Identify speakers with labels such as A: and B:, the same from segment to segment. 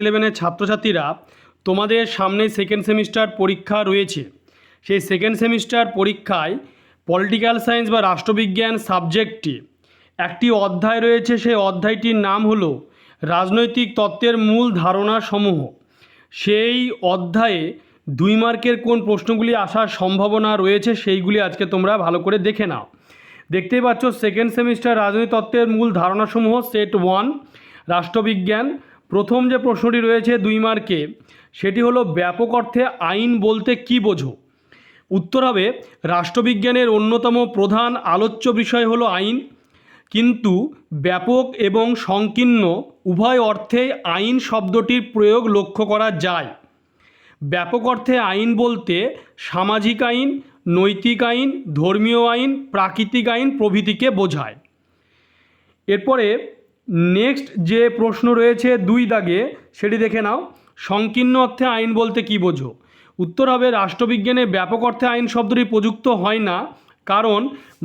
A: ইলেভেনের ছাত্রছাত্রীরা তোমাদের সামনে সেকেন্ড সেমিস্টার পরীক্ষা রয়েছে। সেই সেকেন্ড সেমিস্টার পরীক্ষায় পলিটিক্যাল সায়েন্স বা রাষ্ট্রবিজ্ঞান সাবজেক্টটি একটি অধ্যায় রয়েছে, সেই অধ্যায়টির নাম হলো রাজনৈতিক তত্ত্বের মূল ধারণা সমূহ। সেই অধ্যায়ে দুই মার্কের কোন প্রশ্নগুলি আসার সম্ভাবনা রয়েছে, সেইগুলি আজকে তোমরা ভালো করে দেখে নাও। দেখতেই পাচ্ছ সেকেন্ড সেমিস্টার রাজনৈতিক তত্ত্বের মূল ধারণাসমূহ সেট ওয়ান রাষ্ট্রবিজ্ঞান প্রথম যে প্রশ্নটি রয়েছে দুই মার্কে, সেটি হলো ব্যাপক অর্থে আইন বলতে কী বোঝো? উত্তর হবে, রাষ্ট্রবিজ্ঞানের অন্যতম প্রধান আলোচ্য বিষয় হলো আইন। কিন্তু ব্যাপক এবং সংকীর্ণ উভয় অর্থে আইন শব্দটির প্রয়োগ লক্ষ্য করা যায়। ব্যাপক অর্থে আইন বলতে সামাজিক আইন, নৈতিক আইন, ধর্মীয় আইন, প্রাকৃতিক আইন প্রভৃতিকে বোঝায়। এরপরে নেক্সট যে প্রশ্ন রয়েছে দুই দাগে, সেটি দেখে নাও। সংকীর্ণ অর্থে আইন বলতে কী বোঝো? উত্তর হবে, রাষ্ট্রবিজ্ঞানে ব্যাপক অর্থে আইন শব্দটি প্রযুক্ত হয় না, কারণ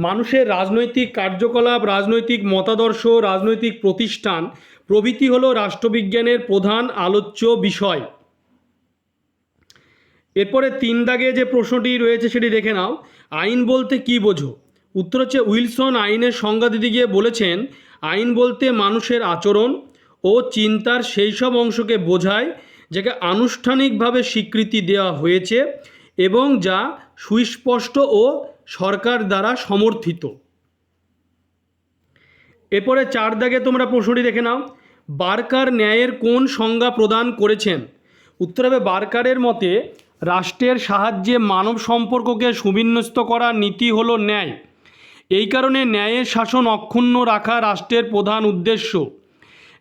A: মানুষের রাজনৈতিক কার্যকলাপ, রাজনৈতিক মতাদর্শ, রাজনৈতিক প্রতিষ্ঠান প্রভৃতি হল রাষ্ট্রবিজ্ঞানের প্রধান আলোচ্য বিষয়। এরপরে তিন দাগে যে প্রশ্নটি রয়েছে, সেটি দেখে নাও। আইন বলতে কি বোঝো? উত্তর হচ্ছে, উইলসন আইনের সংজ্ঞা দিতে গিয়ে বলেছেন আইন বলতে মানুষের আচরণ ও চিন্তার সেই সব অংশকে বোঝায়, যাকে আনুষ্ঠানিকভাবে স্বীকৃতি দেওয়া হয়েছে এবং যা সুস্পষ্ট ও সরকার দ্বারা সমর্থিত। এরপরে চার দাগে তোমরা প্রশ্নটি দেখে নাও। বার্কার ন্যায়ের কোন সংজ্ঞা প্রদান করেছেন? উত্তর হবে বার্কারের মতে, রাষ্ট্রের সাহায্যে মানব সম্পর্ককে সুবিন্যস্ত করার নীতি হলো ন্যায়। এই কারণে ন্যায়ের শাসন অক্ষুণ্ণ রাখা রাষ্ট্রের প্রধান উদ্দেশ্য।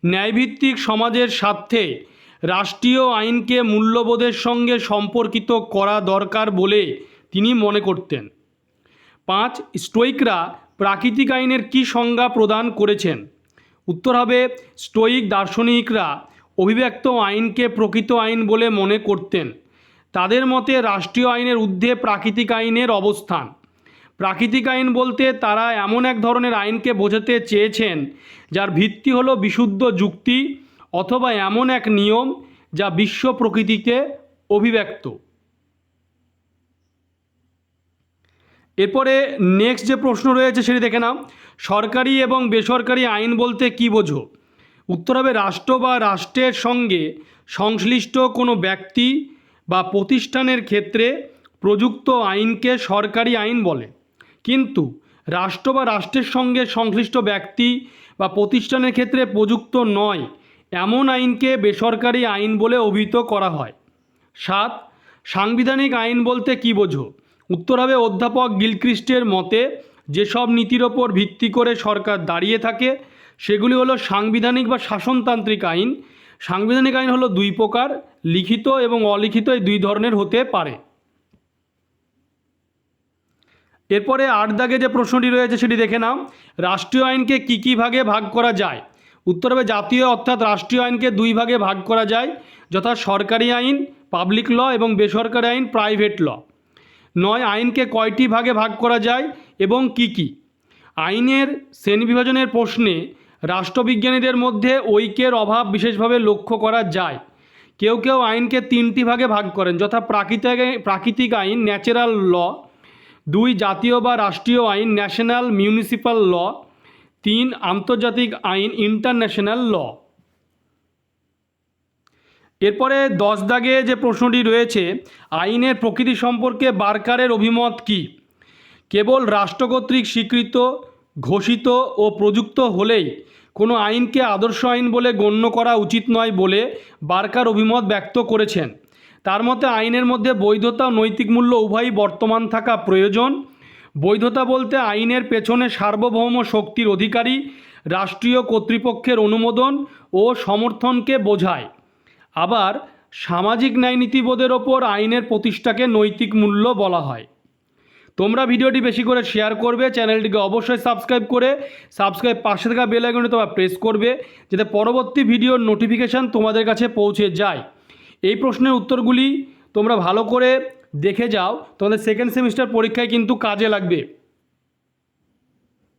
A: ন্যায়ভিত্তিক সমাজের স্বার্থে রাষ্ট্রীয় আইনকে মূল্যবোধের সঙ্গে সম্পর্কিত করা দরকার বলে তিনি মনে করতেন। পাঁচ, স্টোইকরা প্রাকৃতিক আইনের কী সংজ্ঞা প্রদান করেছেন? উত্তর হবে, স্টোইক দার্শনিকরা অভিব্যক্ত আইনকে প্রকৃত আইন বলে মনে করতেন। তাদের মতে রাষ্ট্রীয় আইনের ঊর্ধ্বে প্রাকৃতিক আইনের অবস্থান। প্রাকৃতিক আইন বলতে তারা এমন এক ধরনের আইনকে বোঝাতে চেয়েছেন, যার ভিত্তি হলো বিশুদ্ধ যুক্তি অথবা এমন এক নিয়ম যা বিশ্ব প্রকৃতিকে অভিব্যক্ত। এরপরে নেক্সট যে প্রশ্ন রয়েছে সেটি দেখে নাও। সরকারি এবং বেসরকারি আইন বলতে কী বোঝো? উত্তর হবে রাষ্ট্র বা রাষ্ট্রের সঙ্গে সংশ্লিষ্ট কোনো ব্যক্তি বা প্রতিষ্ঠানের ক্ষেত্রে প্রযুক্ত আইনকে সরকারি আইন বলে। কিন্তু রাষ্ট্র বা রাষ্ট্রের সঙ্গে সংশ্লিষ্ট ব্যক্তি বা প্রতিষ্ঠানের ক্ষেত্রে প্রযুক্ত নয়। এমন আইনকে বেসরকারি আইন বলে অভিহিত করা হয়। সাত, সাংবিধানিক আইন বলতে কী বোঝো? উত্তর হবে অধ্যাপক গিলক্রিস্টের মতে, যেসব নীতির ওপর ভিত্তি করে সরকার দাঁড়িয়ে থাকে, সেগুলি হলো সাংবিধানিক বা শাসনতান্ত্রিক আইন। সাংবিধানিক আইন হলো দুই প্রকার, লিখিত এবং অলিখিত এই দুই ধরনের হতে পারে। এরপরে আট দাগে যে প্রশ্নটি রয়েছে সেটি দেখে নাও। রাষ্ট্রীয় আইনকে কী কী ভাগে ভাগ করা যায়? উত্তর হবে জাতীয়, অর্থাৎ রাষ্ট্রীয় আইনকে দুই ভাগে ভাগ করা যায়, যথা সরকারি আইন, পাবলিক ল এবং বেসরকারি আইন, প্রাইভেট ল। নয়, আইনকে কয়টি ভাগে ভাগ করা যায় এবং কি কি? আইনের শ্রেণি বিভাজনের প্রশ্নে রাষ্ট্রবিজ্ঞানীদের মধ্যে ঐক্যের অভাব বিশেষভাবে লক্ষ্য করা যায়। কেউ কেউ আইনকে তিনটি ভাগে ভাগ করেন, যথা প্রাকৃতিক প্রাকৃতিক আইন, ন্যাচারাল ল দুই জাতীয় বা রাষ্ট্রীয় আইন, ন্যাশনাল মিউনিসিপ্যাল ল। তিন আন্তর্জাতিক আইন, ইন্টারন্যাশনাল ল। এরপরে দশ দাগে যে প্রশ্নটি রয়েছে, আইনের প্রকৃতি সম্পর্কে বার্কারের অভিমত কী? কেবল রাষ্ট্র কর্তৃক স্বীকৃত, ঘোষিত ও প্রযুক্ত হলেই কোনো আইনকে আদর্শ আইন বলে গণ্য করা উচিত নয় বলে বার্কার অভিমত ব্যক্ত করেছেন। তার মতে আইনের মধ্যে বৈধতা, নৈতিক মূল্য উভয়ই বর্তমান থাকা প্রয়োজন। বৈধতা বলতে আইনের পেছনে সার্বভৌম শক্তির অধিকারী, রাষ্ট্রীয় কর্তৃপক্ষের অনুমোদন ও সমর্থনকে বোঝায়। আবার সামাজিক ন্যায় নীতিবোধের ওপর আইনের প্রতিষ্ঠাকে নৈতিক মূল্য বলা হয়। তোমরা ভিডিওটি বেশি করে শেয়ার করবে, চ্যানেলটিকে অবশ্যই সাবস্ক্রাইব করে, সাবস্ক্রাইব পাশে থাকা বেল তোমরা প্রেস করবে, যাতে পরবর্তী ভিডিওর নোটিফিকেশান তোমাদের কাছে পৌঁছে যায়। এই প্রশ্নের উত্তরগুলি তোমরা ভালো করে দেখে যাও তোমাদের সেকেন্ড সেমিস্টার পরীক্ষায় কিন্তু কাজে লাগবে।